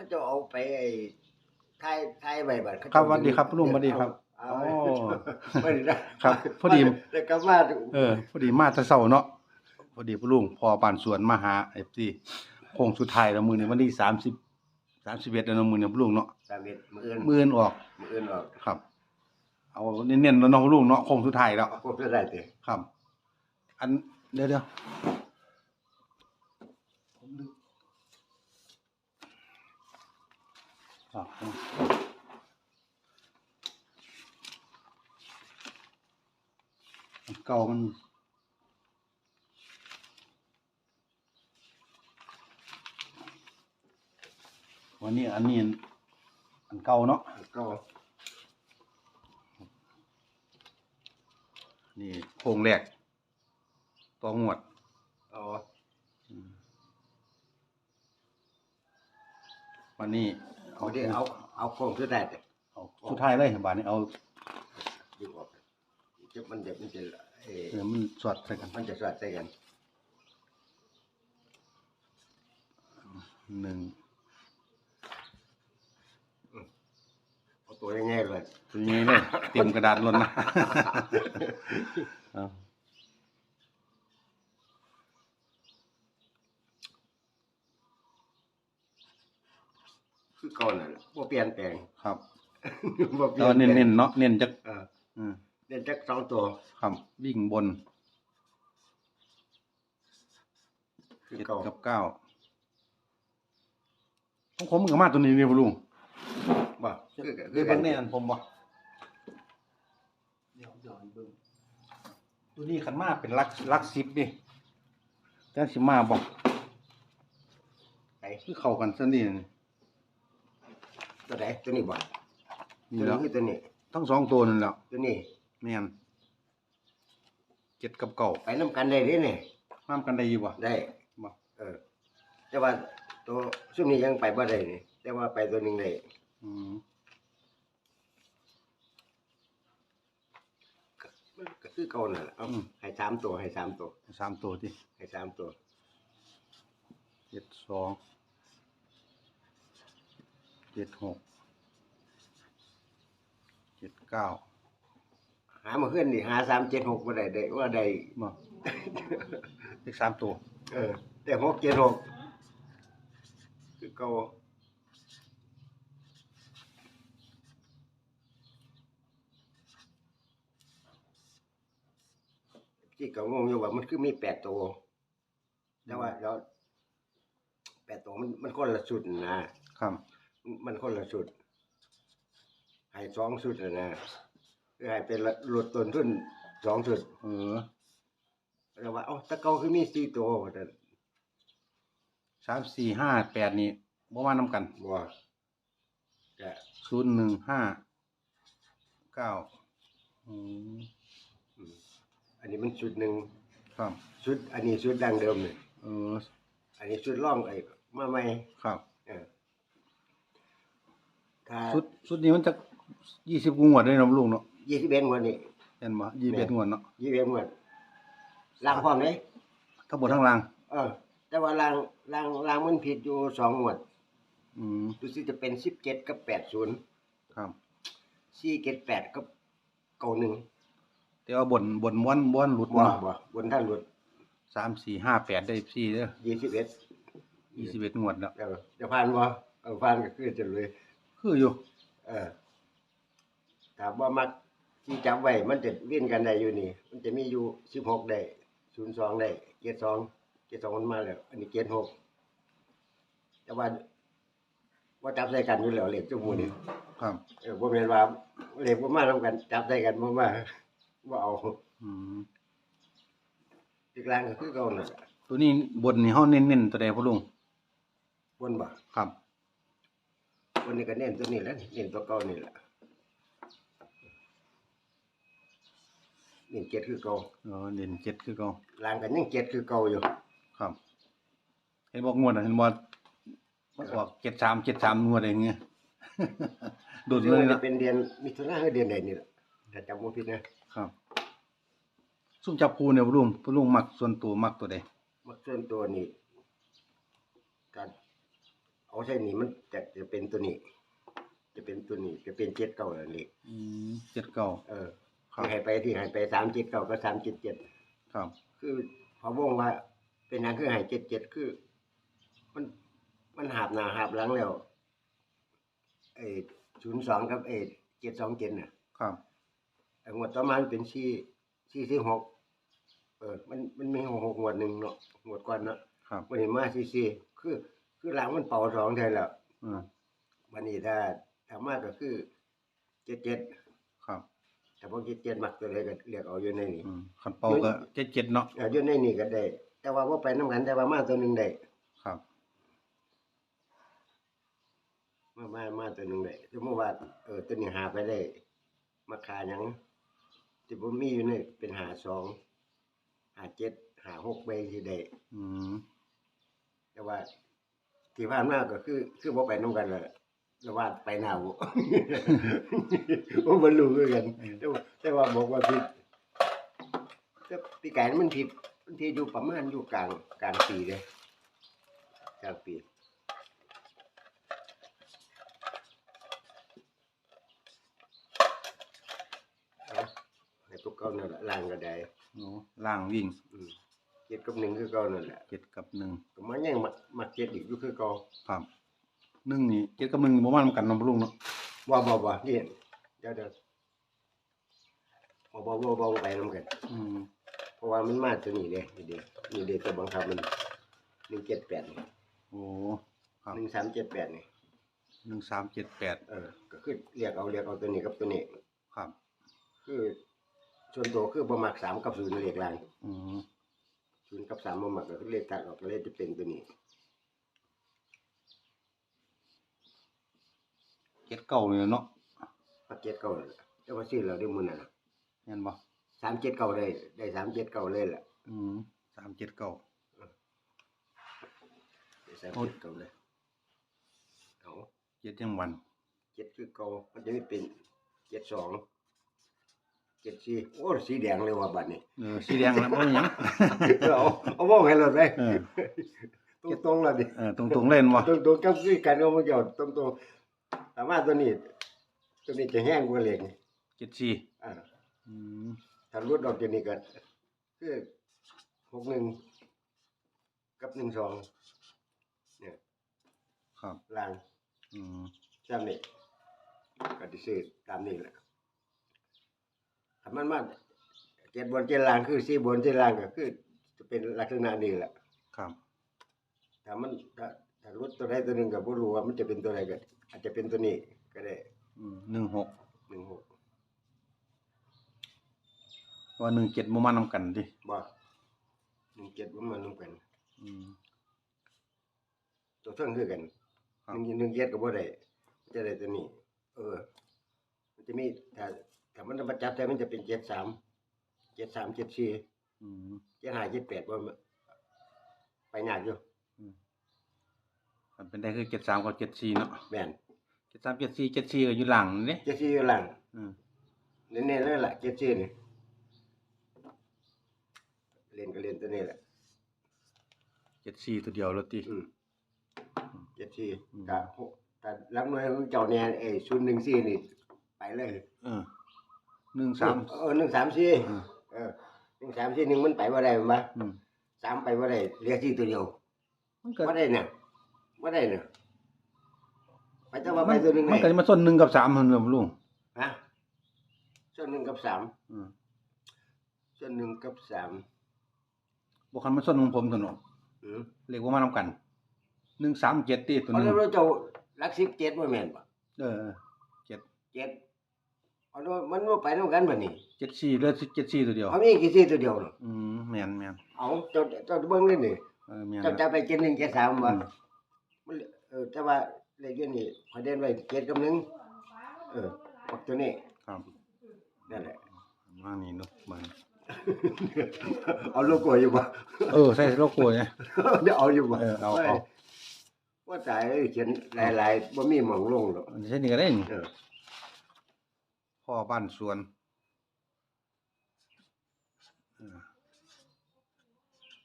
เขาจะเอาไปไอ้ทายทายไว้บัดเขาจะครับสวัสดีครับลุงสวัสดีครับเอาโอ้เอาไม่ได้ครับพอดีแล้วก็มาเออพอดีมาแต่เช้าเนาะพอดีพ่อลุงพอบ้านสวนมาหา FC โค้งสุดท้ายแล้วมื้อนี้วันที่30 31แล้วเนาะมื้อนี้พ่อลุงเนาะสามเอ็ดมืออื่นมื้ออื่นออกมืออื่นออกครับ เอาเน้นๆแล้วเนาะพ่อลุงเนาะโค้งสุดท้ายแล้วเอาครบจะได้ติครับ อันเดี๋ยวเดี๋ยวผมลืมอะอัน เก่ามันวันนี้อันนี้อันอันเก่าเนาะก็นี่โครงแรกต่องวดเอาวันนี้ เอาดิเอาเอาโครงจะได้ติเอาสุดท้ายเลยบาดนี้เอาดึงออกจะมันเดี๋ยวมันจะเอ่อเดี๋ยวมันสอดใส่กันมันจะสอดใส่กันหนึ่งเอาตัวง่ายๆเลยตัวนี้เลยเตรียมกระดาษล้นนะเอา คือก่อนน่ะบ่ เปลี่ยนแปลงครับบ่เปลี่แล้ยนวเน้นๆเนาะเน้นจักเอออืมเน้นจักสองตัวครับวิ่งบนคือเจ็ดเก่ากับเก้าของผมกับมาตัวนี้นี่บ่ลุงบ่คือเดี๋ยวเบิ่งแน่นผมบ่เดี๋ยวเดี๋ยวเบิ่งตัวนี้คันมาเป็นลักลักสิบดิจังสิมาบ่ไอ้คือเข้ากันซะนี่นี่ ตัวไหนตัวนี้บ่นี่ตัวแหล้วนี้คือตัวนี้ ทั้งสองตัวนั่นแหล้วตัวนี้ แม่นเจ็ดกับเก้าไปนํกันได้เด้นี่น้ำกันได้อยู่บ่ได้ บ่เออ แต่ว่าตัวซุมนี้ยังไปบ่ได้นี่แต่ว่าไปตัวหนึงได้อืมมันก็คือเก่านั่นแหละเอาอืมให้สามตัวให้สามตัวสามตัวที่ให้สามตัวเจ็ดสองเจ็ดหกเจ็ดเก้าหามาขึ้นนี่หาสามเจ็ดหกบ่ได้ได้ว่าได้บ่เลขสามตัว เออ แต่หกเจ็ดหกคือเก่าที่ก็งงอยู่ว่ามันคือมีแปดตัวแต่ว่าแล้วแปดตัวมันมันคนละชุดนะครับ มันมันคนละชุดให้สองชุดนะนะคือให้เป็นละลดต้นทุนสองชุดเออแล้วว่าเอ้าแตะเกาคือมีสี่ตัวว่าแต่นสามสี่ห้าแปดนี่บ่มานํกันบ่ก็ศูนย์หนึ่งห้าเก้าอืมอืมอันนี้มันชุดหนึ่งครับชุด อันนี้ชุดดังเดิมเลยเออ อันนี้ชุดร่องไอ้มาใหม่ครับ เออ ถ้าชุดชุดนี้มันจะยี่สิบงวดเลยเนาะลุงเนาะยี่สิบเอ็ดงวดนี่เห็นบ่ยี่สิบเอ็ดงวดเนาะยี่สิบเอ็ดงวดล่างพร้อมเลยทั้งบนทั้งล่าง เออ แต่ว่าล่างล่างล่างมันผิดอยู่สองงวด อืมดูสิจะเป็นสิบเจ็ดกับแปดศูนย์ครับสี่เจ็ดแปดกับเก้าหนึ่งแต่ว่าบนบนม้วนม้วนหลุดบ่เนาะบ่บนท่านหลุดสามสี่ห้าแปดได้สี่เด้อยี่สิบเอ็ดยี่สิบเอ็ดงวดแล้วเออจะผ่านบ่เออผ่านก็คือจะเลย คืออยู่ เออถามว่ามักที่จับไว้มันจะเวียนกันได้อยู่นี่ มันจะมีอยู่สิบหกได้ศูนย์สองได้เจ็ดสองเจ็ดสองมันมาแล้ว อันนี้เจ็ดหกแต่ว่าว่าจับใส่กันอยู่แล้วเหล็กจุกมูนี่ครับ เออบ่แม่นว่าเหล็กบ่มาทำกัน จับใส่กันบ่มาบ่เอาอืมอีกลางก็คือเก่าน่ะตัวนี้บนนี่เฮาเน้นๆตัวใดพ่อลุงบนบ่ครับ บนนี้ก็เน้นตัวนี้แหล้วเน้นตัวเก่านี่แหละเน้นเจ็ดคือเก่าเออเน้นเจ็ดคือเก่าลางกันยังเจ็ดคือเก่าอยู่ครับ เห็นบอกงวดน่ะเห็นบ่มันออกเจ็ดสามเจ็ดสามงวดอะไรอย่างเงี้ย โดดซึ่งเลยมันนะจะเป็นเดือนมิถุนายนเดือนใดนี่แหละถ้าจำบ่ผิดนะครับซุ่มจับคูเนี่ยพ่อลุงพ่อลุงมักส่วนตัวมักตัวใดมักส่วนตัวนี่การ เอาใช่นี่มันจะจะเป็นตัวนี้ จะเป็นตัวนี้จะเป็นเจ็ดเก้าแล้วเลขอืมเจ็ดเก้าเออครับที่ให้ไปที่ให้ไปสามเจ็ดเก้าก็สามเจ็ดเจ็ดครับ คือพอวงว่า เป็นหยังคือให้เจ็ดเจ็ดคือ มันมันหาบหน้าหาบหลังแล้วไอ้ศูนย์สองกับไอ้เจ็ดสองเจ็ดน่ะ ครับไอ้งวดต่อมามันเป็นสี่สี่สี่หกเออ มันมันมีหกหกงวดหนึ่งเนาะงวดก่อนเนาะครับวันนี้มาสี่สี่คือ คือหลังมันเป่าสองแทนแล้วอืมวันนี้ถ้าถ้ามาก็คือเจ็ดเจ็ดครับ แต่พอเจ็ดเจ็ดมักตัวใดก็เรียกเอาอยู่ในนี้อืมคันเป่าก็เจ็ดเจ็ดเนาะเอาอยู่ในนี้ก็ได้ แต่ว่าว่าไปน้ำกันแต่ว่ามาตัวหนึ่งได้ครับ มามามาตัวหนึ่งได้สมมติว่าเออตัวนี้หาไปได้ มาคาหยังที่ผมมีอยู่นี่เป็นหาสองหาเจ็ดหาหกใบที่ได้ อืมแต่ว่า ที่ผ่านมาก็คือ คือบ่ไปน้ำกันเลยแล้วว่าไปหน้าบ่ผมบ่รู้คือกัน แต่ว่าแต่ว่าบอกว่าผิดแต่ปีกายมันผิดมันผิดอยู่ประมาณอยู่กลางกลางปีเลยกลางปีเอาให้พวกเขานั่นแหละล่างก็ได้ โอ้ล่างวิ่ง อืม เจ็ดกับหนึ่งคือเก่านั่นแหละเจ็ดกับหนึ่งก็มันยังมักมักเจ็ดอีกอยู่คือเก่าครับหนึ่งนี่เจ็ดกับหนึ่งนี่บ่มานํกันเนาะบ่ลุงเนาะว่าบ่บ่นี่เดี๋ยวเดี๋ยวบ่บ่บ่บ่ไปนํกัน อืมเพราะว่ามันมาตัวนี้เด้นี่เด้นี่เด้ตัวบังคับมัน178นี่โอ้ครับ1378นี่หนึ่งสามเจ็ดแปดเออ ก็คือเรียกเอาเรียกเอาตัวนี้กับตัวนี้ ครับ คือส่วนตัวคือบ่มัก3กับ0เลขล่างอืม 0กับ3บ่มักก็คือเลขตัดออกก็เลยจะเป็นตัวนี้เจ็ดเก้าเลยเนาะปักเจ็ดเก่านั่นแหละแต่ว่าซื้อแล้วได้มื้อนั้นน่ะเห็นบ่379ได้ได้379เลยล่ะอืมสามเจ็ดเก้าได้379เลยเอาเจ็ดยังวันเจ็ดคือเก่ามันจะไม่เป็นเจ็ดสอง เจ็ดสี่โอ้สีแดงเลยว่ะบัดนี้เออสีแดงแล้วบ่มีหยังเอาเอามองให้เราได้เออตรงตรงๆแล้วดิเออตรงๆเล่นบ่ตรงตรงๆกับคือกันเอามาเกี่ยวตรงตรงๆแต่ว่าตัวนี้ตัวนี้จะแห้งกว่าเหล็กเจ็ดสี่อ่าอืมถ้ารุดออกจากนี้ก็คือหกหนึ่งกับหนึ่งสองเนี่ยครับล่างอืมจำนี่ก็ดิซื้อตามนี้แหละ ถ้ามันมาเจ็ดบนเจ็ดล่างคือสี่บนเจ็ดล่างก็คือ จะเป็นลักษณะนี้แหละครับ ถ้ามันถ้าถ้ารถตัวใดตัวหนึ่งก็บ่รู้ว่ามันจะเป็นตัวใดก็อาจจะเป็นตัวนี้ก็ได้อืมหนึ่งหกหนึ่งหกว่าหนึ่งเจ็ดบ่มานํกันดิบ่หนึ่งเจ็ดมันมานำกัน อืม ตัวเท่งคือกันครับหนึ่งหนึ่งเจ็ดก็บ่ได้มันจะได้ตัวนี้ เออ มันจะมีถ้า ถ้ามันมาจับแต่มันจะเป็นเจ็ดสามเจ็ดสามเจ็ดสี่อืม เจ็ดห้าเจ็ดแปดว่ามันไปยากอยู่อืมมันเป็นได้คือเจ็ดสามกับเจ็ดสี่เนาะแม่นเจ็ดสามเจ็ดสี่เจ็ดสี่ก็อยู่หลังนี่เจ็ดสี่อยู่หลังอืมเน้นๆเลยล่ะเจ็ดสี่นี่เล่นก็เล่นตัวนี้แหละเจ็ดสี่ตัวเดียวแล้วติอืมเจ็ดสี่อืมกะหกแต่ลักหน่วยของเจ้าเนี่ยไอ้ศูนย์หนึ่งสี่นี่ไปเลย เออ หนึ่งสาม เออหนึ่งสามสี่อืมเออหนึ่งสามสี่หนึ่งมันไปว่าได้มั้ยอืมสามไปว่าได้เหลือสี่ตัวเดียวมันก็ว่าได้เนี่ยว่าได้เนี่ยไปแต่ว่าไปตัวหนึ่งมันก็ได้จะมาส้นหนึ่งกับสามมันเริ่มลุงฮะส่วนหนึ่งกับสามอืมส่วนหนึ่งกับสามบ่คันมาส้นของผมตัวเนาะอืมเรียกว่ามานํกันหนึ่งสามเจ็ดติตัวหเอานึงแล้วเราเจ้าลักสิบเจ็ดว่าแม่นปะเออเจ็ดเจ็ด เอาแล้วมันว่าไปน้ำกันบ่นี่เจ็ดสี่เหลือเจ็ดสี่ตัวเดียวเอามีกี่สี่ตัวเดียวเนาะอืมแม่นแม่นเอาเจ้าเจ้าเบิ่งเลยนี่เออแม่นเจ้าจะไปเจ็ดหนึ่งเจ็ดสามอืวะมมันเออแต่ว่าเลขอยู่นี่พอเด่นไว้เจ็ดกับหนึ่งเออปักตัวนี้ครับนั่นแหละมานี่เนาะมัน เอาโลโก้อยู่บ่ เออใส่โลโก้เนี่ย เดี๋ยวเอาอยู่บ่เออเอาเอา ว่าตายเขียนหลายๆบ่มีหม่องลงหรอกอันนี้ใช่นี่ก็ได้นี่ เออ พ่อบ้านสวนเออ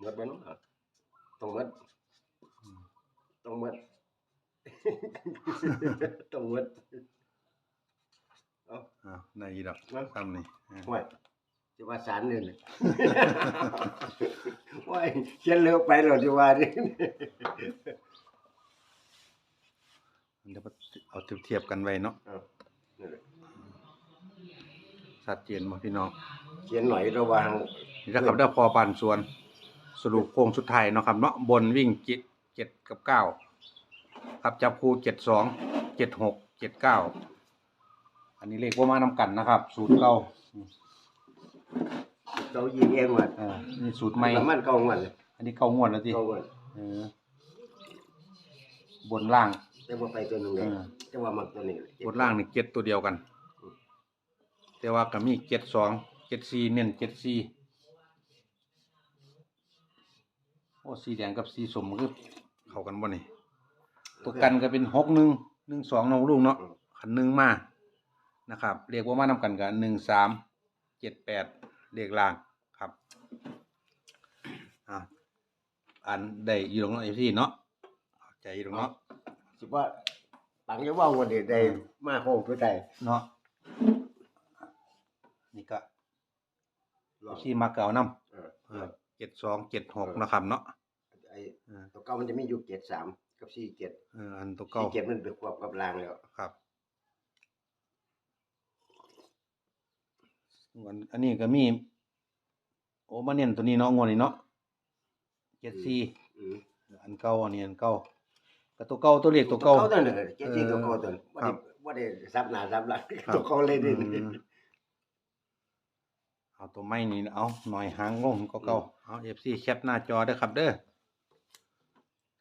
หมดบ่เนาะต้องหมดต้องหมดต้องหมดเอาอ้าวได้อีดอกเนาะทำนี่อ่าห่วยจะว่าสารนี่น่ะว้ายเขียนเร็วไปหรอจะว่าดิเดี๋ยวเอาเทียบๆกันไว้เนาะเอานั่นแหละ ชัดเจนบ่พี่น้องเขียนหน่อยระวังนี่นะครับได้พอปันส่วน สรุปโค้งสุดท้ายเนาะครับเนาะบนวิ่งเจ็ดเจ็ดกับเก้าครับจับคู่เจ็ดสองเจ็ดหกเจ็ดเก้าอันนี้เลขว่ามานำกันนะครับ สูตรเก่าเรายิงเองหมดอ่านี่สูตรใหม่แล้วมันเก่าหมดเลยอันนี้เก่างวดแล้วสิเก่าหมดเออบนล่างแต่ว่าไปตัวหนึงเลยเออแต่ว่ามักตัวนี้บนล่างนี่เจ็ดตัวเดียวกัน แต่ว่าก็มีเจ็ดสองเจ็ดสี่เน้นเจ็ดสี่โอ้สีแดงกับสีสมมันคือเข้ากันบ่นี่ตัวกันก็เป็นหกหนึ่งหนึ่งสองน้องลูกเนาะขันหนึ่งมานะครับ เรียกว่ามานำกันกันหนึ่งสามเจ็ดแปดเรียกล่างครับอ่าอันได้อยู่ตรงนั้นพี่เนาะเข้าใจอยู่ตรงเนาะสิว่าปังจะว่าวันนี้ได้มาโค้งตัวใดเนาะ นี่ก็ลองที่มาเก่านำเออเจ็ดสองเจ็ดหกนะครับเนาะไอ้เออตัวเก่ามันจะมีอยู่เจ็ดสามกับสี่เจ็ดเอออันตัวเก่าสี่เจ็ดมันไปควบกับรางแล้วครับอันอันนี้ก็มี โอ้มาเน้นตัวนี้เนาะงวดนี้เนาะเจ็ดสี่อืมอันเก่าอันนี้อันเก่าก็ตัวเก่าตัวเลขตัวเก่าตัวนั่นแหละเจ็ดสี่ตัวเก่าตัวนั้นว่าครัได้บว่าได้ซับหน้าซับหลังครับตัวเก่าเลยดิอืม เอาตัวไม้นี่เอาหน่อยหางลงก็เก่าเอาเอฟซีแคปหน้าจอเด้อครับ เด้อ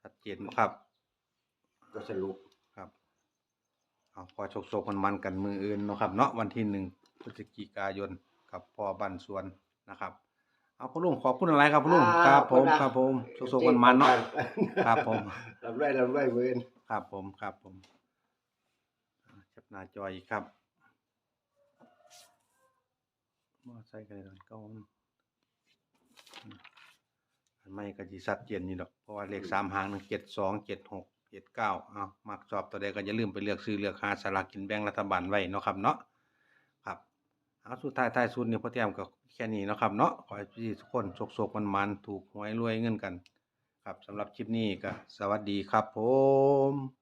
ชัดเจนบ่ครับ ก็สรุปครับ เอาพอโชคโชคมันมันๆกันมืออื่นเนาะครับเนาะวันที่หนึ่งพฤศจิกายนกับพอบันสวนนะครับ เอาพ่อลุงขอบคุณอะไรครับพ่อลุงครับผมครับผมโชคโชคมันมันๆเนาะครับผม ลำไรลำไรเวินครับผมครับผมอ่าจับหน้าจออีกครับ มอใส่กันเลยก่อนก็อันไม่ก็จีสัดเจนนี่ดอก เพราะว่าเลขสามหางหนึ่งเจ็ดสองเจ็ดหกเจ็ดเก้าเอามักชอบตัวใดก็อย่าลืมไปเลือกซื้อเลือกหาสลากกินแบ่งรัฐบาลไว้เนาะครับเนาะครับเอาสุดท้ายท้ายสุดนี่พ่อเตรียมก็แค่นี้เนาะครับเนาะขอให้พี่ทุกคนโชคๆมันๆถูกหวยรวยเงินกัน ครับสำหรับคลิปนี้ก็สวัสดีครับผม